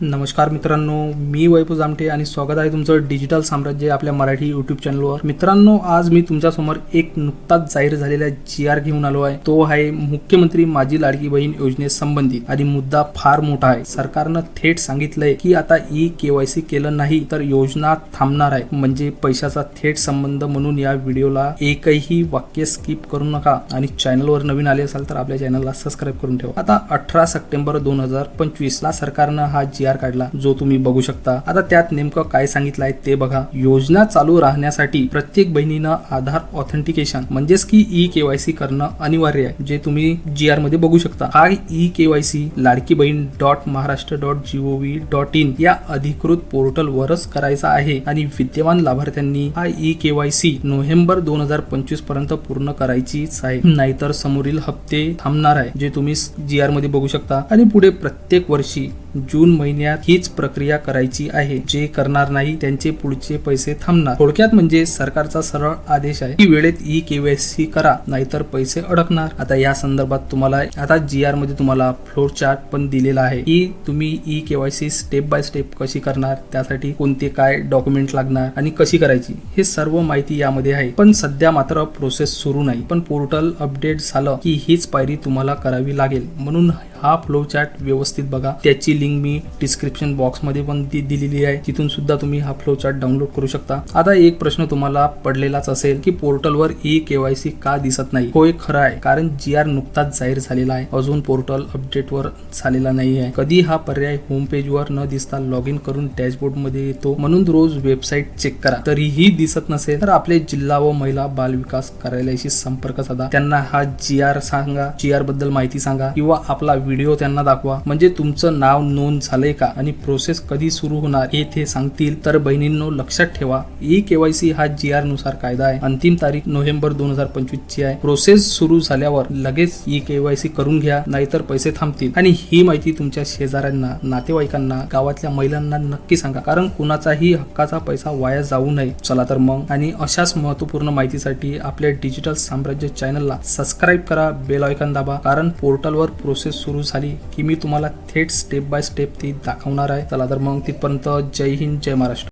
नमस्कार मित्रांनो मी वैभव जामटे आणि स्वागत आहे तुमचं डिजिटल साम्राज्य आपल्या मराठी युट्यूब चॅनलवर मित्रांनो आज मी तुमच्यासमोर एक नुकताच जाहीर झालेला जी आर घेऊन आलो आहे. तो आहे मुख्यमंत्री माझी लाडकी बहीण योजनेसंबंधित आणि मुद्दा फार मोठा आहे. सरकारनं थेट सांगितलंय की आता ई केवायसी केलं नाही तर योजना थांबणार आहे. म्हणजे पैशाचा थेट संबंध म्हणून या व्हिडिओला एकही वाक्य स्किप करू नका आणि चॅनलवर नवीन आले असाल तर आपल्या चॅनलला सबस्क्राईब करून ठेवा. आता अठरा सप्टेंबर दोन हजार पंचवीस ला सरकारनं हा जी आर काढला जो तुम्ही बघू शकता. आता त्यात नेमकं काय सांगितलं आहे ते बघा. योजना चालू राहण्यासाठी प्रत्येक बहिणीनं आधार ऑथेंटिकेशन म्हणजेच की ई केवायसी करणं अनिवार्य आहे जे तुम्ही जी आरमध्ये बघू शकता. हा e KYC Ladki Bahin dot Maharashtra dot G O V dot in या अधिकृत पोर्टल वरच करायचा आहे आणि विद्यमान लाभार्थ्यांनी हा ई केवायसी नोव्हेंबर दोन हजार पंचवीसपर्यंत पूर्ण करायचीच आहे. नाहीतर समोरील हप्ते थांबणार आहे जे तुम्ही जी आरमध्ये बघू शकता. आणि पुढे प्रत्येक वर्षी जून महिन्यात हीच प्रक्रिया करायची आहे. जे करणार नाही त्यांचे पुढचे पैसे थांबणार. थोडक्यात म्हणजे सरकारचा सरळ आदेश आहे. की वेळेत ई केवायसी करा नाहीतर पैसे अडकणार. आता या संदर्भात तुम्हाला आता जी आरमध्ये तुम्हाला फ्लोर चार्ट पण दिलेला आहे. की तुम्ही e KYC step by step कशी करणार त्यासाठी कोणते काय डॉक्युमेंट लागणार आणि कशी करायची हे सर्व माहिती यामध्ये आहे. पण सध्या मात्र प्रोसेस सुरू नाही. पण पोर्टल अपडेट झालं की हीच पायरी तुम्हाला करावी लागेल. म्हणून हा फ्लो चार्ट व्यवस्थित बघा. त्याची लिंक मी डिस्क्रिप्शन बॉक्समध्ये पण दिलेली आहे. तिथून सुद्धा तुम्ही हा फ्लो चार्ट डाउनलोड करू शकता. आता एक प्रश्न तुम्हाला पडलेलाच असेल की पोर्टलवर ई केवायसी का दिसत नाही? हो एक खरं आहे. कारण जी आर नुकताच जाहीर झालेला आहे. अजून पोर्टल अपडेट वर झालेला नाही आहे कधी हा पर्याय होम पेज वर न दिसता लॉग इन करून डॅशबोर्डमध्ये येतो म्हणून रोज वेबसाईट चेक करा. तरीही दिसत नसेल तर आपले जिल्हा व महिला बाल विकास कार्यालयाशी संपर्क साधा. त्यांना हा जी आर सांगा. जी आरबद्दल माहिती सांगा किंवा आपला व्हिडिओ त्यांना दाखवा. म्हणजे तुमचं नाव नोंद झालंय का? आणि प्रोसेस कधी सुरू होणार हे ते सांगतील. तर बहिणींनो लक्षात ठेवा ई केवायसी हा जी आरनुसार कायदा आहे. अंतिम तारीख नोव्हेंबर दोन हजार पंचवीस ची आहे. प्रोसेस सुरू झाल्यावर लगेच ई केवायसी करून घ्या नाहीतर पैसे थांबतील. आणि ही माहिती तुमच्या शेजाऱ्यांना नातेवाईकांना गावातल्या महिलांना नक्की सांगा. कारण कुणाचाही हक्काचा पैसा वाया जाऊ नये. चला तर मग. आणि अशाच महत्त्वपूर्ण माहितीसाठी आपल्या डिजिटल साम्राज्य चॅनलला सबस्क्राईब करा बेल आयकॉन दाबा. कारण पोर्टलवर प्रोसेस सुरू झाली की मी तुम्हाला थेट स्टेप बाय बाय स्टेप ती दाखवणार आहे. चला तर मग तिथपर्यंत जय हिंद जय महाराष्ट्र.